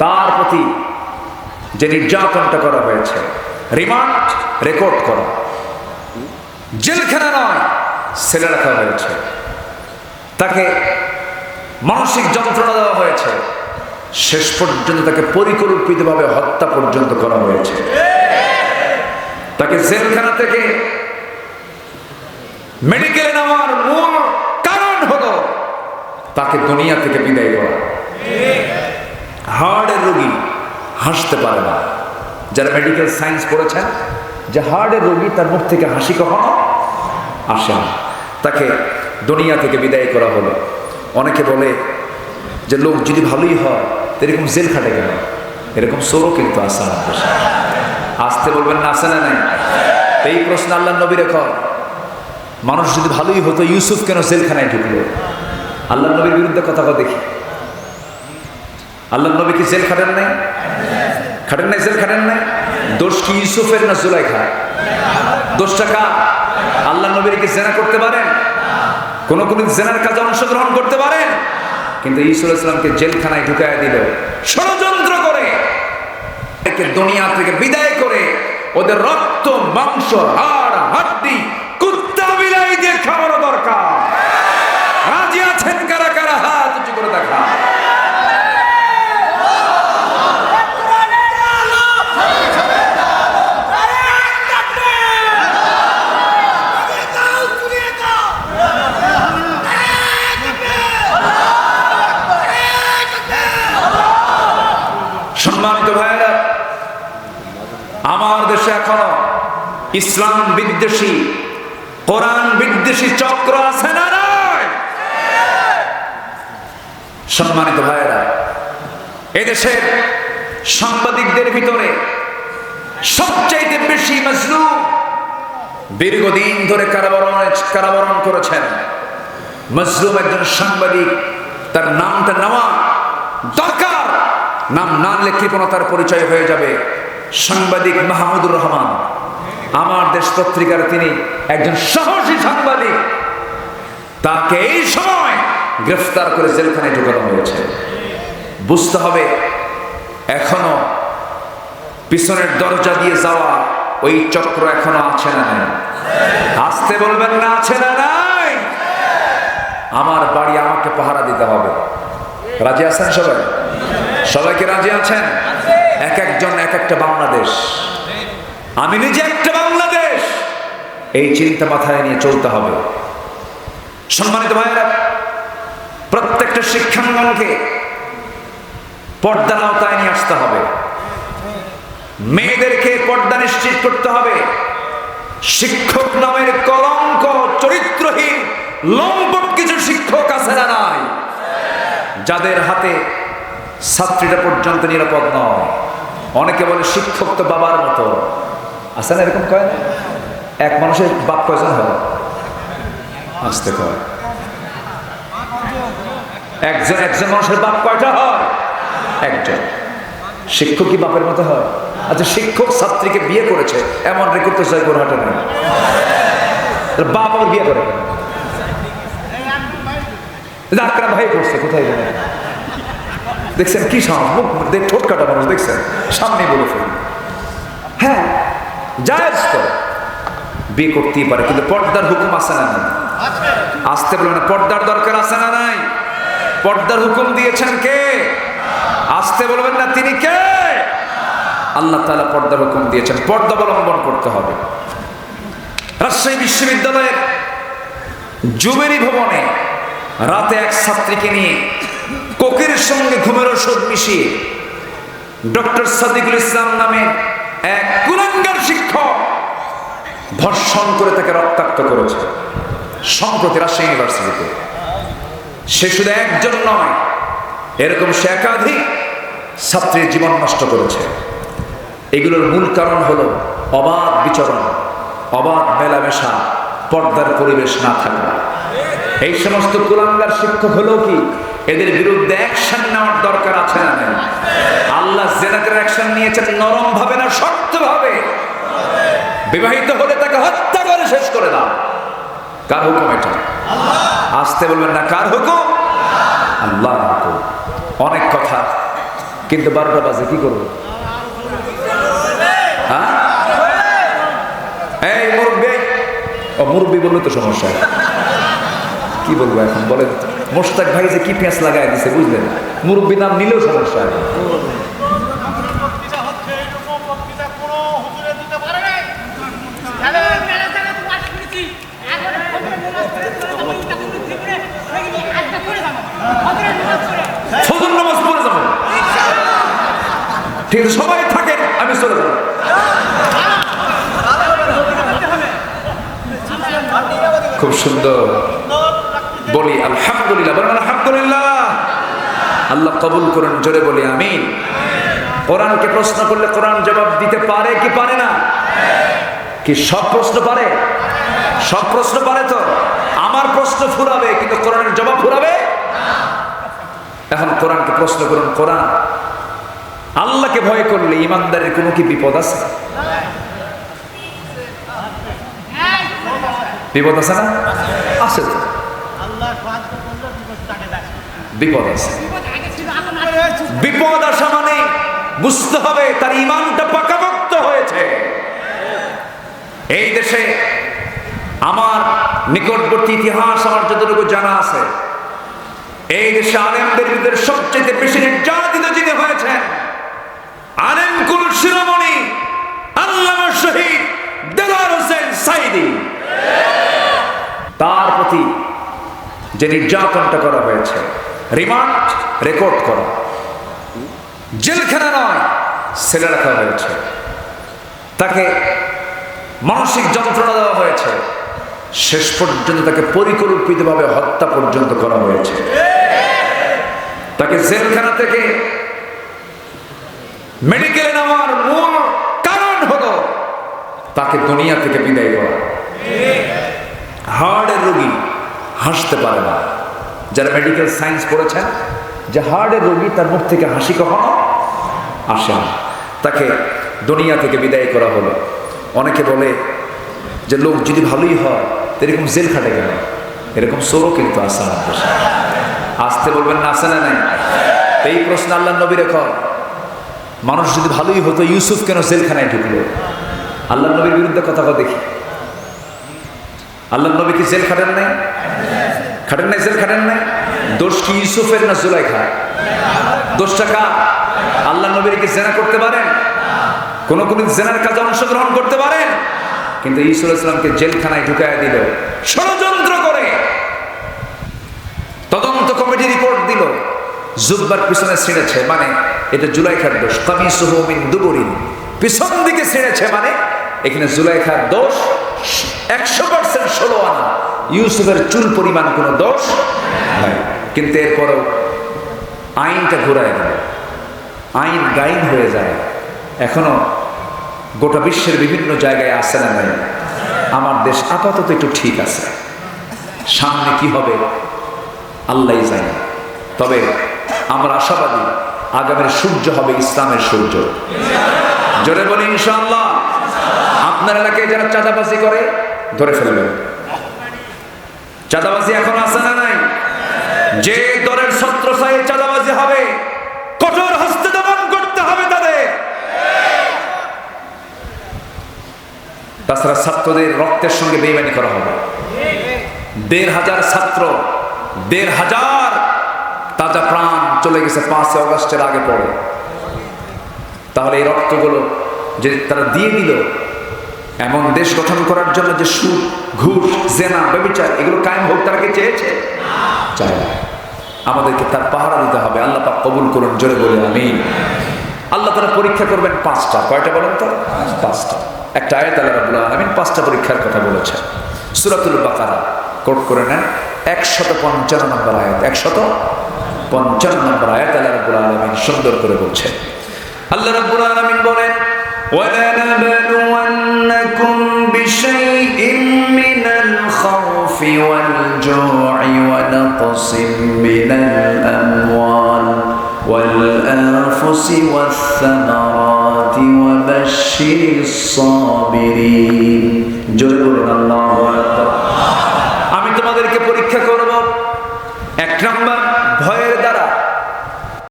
তার প্রতি যে নির্যাতনটা করা হয়েছে রিমান্ড রেকর্ড করা। জেলখানা নয়, সেলে রাখা হয়েছে। তাকে মানসিক যন্ত্রণা দেওয়া হয়েছে। শেষ পর্যন্ত তাকে পরিকল্পিতভাবে হত্যা পর্যন্ত করা হয়েছে। তাকে জেলখানা থেকে মেডিকেলে নেওয়ার মূল কারণ হলো তাকে দুনিয়া থেকে বিদায় করা হার্টের রোগী হাসতে পারে না। যারা মেডিকেল সায়েন্স পড়েছেন, যে হার্টের রোগী তার মুখ থেকে হাসি কখনো আসে না। তাকে দুনিয়া থেকে বিদায় করা হলো। অনেকে বলে যে, লোক যদি ভালোই হয় এরকম জেল খাটে কেন? এরকম সোরও কিন্তু আসে আমার দেশে। আসতে বলবেন না আসে না নাই? এই প্রশ্ন আল্লাহ নবী রেখর মানুষ যদি ভালোই হতো, ইউসুফ কেন জেলখানায় ঢুকলো? আল্লাহ নবীর বিরুদ্ধে কথা দেখি। আল্লাহ নবী কি জেল খাটেন নাই? খাটেন নাই, জেল খাটেন নাই? দোষ কি ইউসুফের না জুলাইখা? দোষটা কা আল্লাহ নবীর কি জেনা করতে পারেন? কোন কোন জেনার কাজে অংশগ্রহণ করতে পারেন? কিন্তু ইসুল ইসলামকে জেলখানায় ঢুকায় দিল। ষড়যন্ত্র করে, একে দুনিয়া থেকে বিদায় করে, ওদের রক্ত, মাংস, হাড়, হাড্ডি কুত্তা বিলাই দিয়ে খাওয়ানো দরকার রাজি আছেন কারা কারা হাত উঁচু করে দেখা সম্মানিত ভাইয়েরা আমার দেশে এখনও ইসলাম বিদ্বেষী, কোরআন বিদ্বেষী চক্র আছে না সম্মানিত ভাইয়েরা এদেশের সাংবাদিকদের ভিতরে সবচাইতে বেশি মজলুম দীর্ঘদিন ধরে কারাবরণ কারাবরণ করেছেন। মজলুম একজন সাংবাদিক, তার নামটা নেওয়া দরকার। নাম না লিখলে কোনো তার পরিচয় হয়ে যাবে। সাংবাদিক মাহমুদুর রহমান। আমার দেশ পত্রিকার তিনি একজন সাহসী সাংবাদিক। তাকে এই সময় গ্রেফতার করে জেলখানায় ঢুকানো হয়েছে। বুঝতে হবে, এখনও পিছনের দরজা দিয়ে যাওয়া ওই চক্র এখনও আছে না নাই? আসতে বলবেন না, আছে না নাই? আমার বাড়ি আমাকে পাহারা দিতে হবে। রাজি আছেন সবাই? সবাইকে রাজি আছেন? এক একজন, এক একটা বাংলাদেশ। আমি নিজে একটা এই চিন্তা মাথায় নিয়ে চলতে হবে। সম্মানিত ভাইয়েরা, প্রত্যেকটা শিক্ষাঙ্গনকে পর্দার আওতায় নিয়ে আসতে হবে। মেয়েদেরকে পর্দা নিশ্চিত করতে হবে। শিক্ষক নামের কলঙ্ক, চরিত্রহীন, লম্পট কিছু শিক্ষক আছে না নাই। যাদের হাতে ছাত্রীটা পর্যন্ত নিরাপদ নয়। অনেকে বলে শিক্ষক তো বাবার মতো। আছে না এরকম কয় না? এক মানুষের বাপ কয়জন হয় আসতে কয়। একজন একজন মানুষের বাপ কয়টা হয়? একজন। শিক্ষক কি বাপের মতো হয়? আচ্ছা শিক্ষক ছাত্রীকে বিয়ে করেছে এমন রেকর্ড তো হাটে নেই। তাহলে বাপ আবার বিয়ে করে? ডাক্তার ভাই পড়ছে কোথায় জানে? দেখছেন কি মুখ দেখ ঠোঁট কাটা মানুষ দেখছেন? সামনে বলে ফেলুন। হ্যাঁ জায়েজ তো। বিয়ে করতেই পারে, কিন্তু পর্দার হুকুম আছে না আসতে বলে না, পর্দার দরকার আছে না নাই? পর্দার হুকুম দিয়েছেন কে? আসতে বলবেন না, তিনি কে? আল্লাহ তাআলা পর্দার হুকুম দিয়েছেন, পর্দা অবলম্বন করতে হবে। রাজশাহী বিশ্ববিদ্যালয়ের জুবেরি ভবনে রাতে এক ছাত্রীকে নিয়ে কোকের সঙ্গে ঘুমের ওষুধ মিশিয়ে ডক্টর সাদিকুল ইসলাম নামে এক কুলাঙ্গার শিক্ষক ধর্ষণ করে তাকে রক্তাক্ত করেছে, সম্প্রতি রাজশাহী ইউনিভার্সিটিতে। সে শুধু একজন নয়, এরকম সে একাধিক ছাত্রীর জীবন নষ্ট করেছে। এগুলোর মূল কারণ হলো অবাধ বিচরণ, অবাধ মেলামেশা, পর্দার পরিবেশ না থাকা। এই সমস্ত কুলাঙ্গার শিক্ষক হলেও কি? এদের বিরুদ্ধে অ্যাকশন নেওয়ার দরকার আছে না আল্লাহ জেনাকের অ্যাকশন নিয়েছেন নরম ভাবে না শক্ত ভাবে। বিবাহিত হলে তাকে হত্যা করে শেষ করে দাও। কার হুকুম এটা? আসতে বলবেন না, কার হুকুম? আল্লাহ হুকুম। অনেক কথা, কিন্তু বারোটা বাজে কি করব? হ্যাঁ? এই মুরব্বী, ও মুরব্বী বললে তো সমস্যা। কি বলব এখন, বলেন। মোশতাক ভাই যে কি পেঁচ লাগাই দিছে, বুঝলেন? মুরব্বী নাম নিলেও সমস্যা বক্তৃতা হচ্ছে এইরকম বক্তৃতা কোনো হুজুরে দিতে পারে নাই তাহলে ফজর নামাজ পড়ে যাব ঠিক আছে সবাই থাকে, আমি চলে যাব। খুব সুন্দর। বলি, আলহামদুলিল্লাহ। আলহামদুলিল্লাহ। আল্লাহ কবুল করেন, জোরে বলি আমি কোরআনকে প্রশ্ন করলে কোরআন জবাব দিতে পারে কি পারে না? কি সব প্রশ্ন পারে? সব প্রশ্ন পারে তো? আমার প্রশ্ন ফুরাবে, কিন্তু কোরআনের জবাব ফুরাবে? এখন কোরআনকে প্রশ্ন করুন, কোরআন আল্লাহকে ভয় করলে ইমানদারের কোনো কি বিপদ আছে? বিপদ আছে না? আছে বিপদ আছে। বিপদ আসা মানে বুঝতে হবে তার ইমানটা পাকাপোক্ত হয়েছে। এই দেশে আমার নিকটবর্তী ইতিহাস আমার যতটুকু জানা আছে, এই দেশে আলেমদের সবচেয়ে বেশি নির্যাতিত যিনি হয়েছেন আলেম কুল শিরোমণি, আল্লামা শহীদ দেলার হোসেন সাইদি। তার প্রতি যে নির্যাতনটা করা হয়েছে, রিমান্ড রেকর্ড করা জেলখানা নয় ছেলে রাখা হয়েছে। তাকে মানসিক যন্ত্রণা দেওয়া হয়েছে। শেষ পর্যন্ত তাকে পরিকল্পিতভাবে হত্যা পর্যন্ত করা হয়েছে। তাকে জেলখানা থেকে মেডিকেলে নেওয়ার মূল কারণ হলো তাকে দুনিয়া থেকে বিদায় করা হার্টের রোগী হাসতে পারে না। যারা মেডিকেল সায়েন্স পড়েছেন, যে হার্টের রোগী তার মুখ থেকে হাসি কখনো আসে না। তাকে দুনিয়া থেকে বিদায় করা হলো। অনেকে বলে যে লোক যদি ভালোই হয় এরকম জেল খাটে কেন? এরকম সোরও কিন্তু আসে আমার দেশে। আসতে বলবেন না, আসে না, নাই। এই প্রশ্ন আল্লাহ নবী রেখর মানুষ যদি ভালোই হতো, ইউসুফ কেন জেলখানায় ঢুকলো? আল্লাহ নবীর বিরুদ্ধে কথা কথা দেখি। আল্লাহ নবী কি জেল খাটেন নাই? খাটেন নাই, জেল খাটেন নাই? দোষ কি ইউসুফের না জুলাইখা দোষটা কার? আল্লাহ নবীর কি জেনা করতে পারেন? কোন কোন জেনার কাজে অংশগ্রহণ করতে পারেন? কিন্তু ইসুল ইসলামকে জেলখানায় ঢুকায় দিল। ষড়যন্ত্র করে। তদন্ত কমিটি রিপোর্ট দিল। জুব্বার পিছনে ছিঁড়েছে। মানে এটা জুলাইখার দোষ। কামিসুহু মিন দুবুরিন। পিছন দিকে ছেড়েছে মানে এখানে জুলাইখার দোষ একশো পার্সেন্ট ষোলো আনা ইউসুফের চুল পরিমাণ কোনো দোষ কিন্তু এরপরও আইনটা ঘুরায় গেল আইন গাইন হয়ে যায়। এখনও গোটা বিশ্বের বিভিন্ন জায়গায় আসে না নাই। আমার দেশ আপাতত একটু ঠিক আছে। সামনে কি হবে আল্লাহ জানে। তবে আমরা আশাবাদী আগামীর সূর্য হবে ইসলামের সূর্য। জোরে বলি ইনশাআল্লাহ। আপনার এলাকায় যারা চাঁদাবাজি করে, ধরে ফেলবেন চাঁদাবাজি এখন আছে না নাই? যে দলের ছত্রছায়ে চাঁদাবাজি হবে, কঠোর হস্তে দমন করতে হবে তাদের। তাছাড়া ছাত্রদের রক্তের সঙ্গে বেইমানি করা হবে। দেড় হাজার ছাত্র, দেড় হাজার তাজা প্রাণ চলে গেছে পাঁচই অগস্টের আগে পরে তাহলে এই রক্তগুলো যে তারা দিয়ে দিল, এমন দেশ গঠন করার জন্য যে সুদ, ঘুষ, জেনা, ব্যবচার, এগুলো কায়েম হোক, তারা কি চেয়েছে? চায়। আমাদেরকে তার পাহারা দিতে হবে। আল্লাহ পাক কবুল করুন, জোরে বলে আমি আল্লাহ তারা পরীক্ষা করবেন পাঁচটা। কয়টা বলেন তো? পাঁচটা। একটা আয়াত আল্লাহ রাব্বুল আলামিন পাঁচটা পরীক্ষার কথা বলেছে। সূরাতুল বাকারা, কোট করে নেন। একশত পঞ্চান্ন নম্বর আয়াত। একশত পঞ্চান্ন নম্বর আয়াত আল্লাহ রাব্বুল আলামিন সুন্দর করে বলছে আল্লাহ রাব্বুল আলামিন বলেন ولنبلونكم بشيء من الخوف والجوع ونقص من الأموال والأنفس والثمرات وبشر الصابرين جل الله أكبر আমি তোমাদেরকে পরীক্ষা করব এক নাম্বার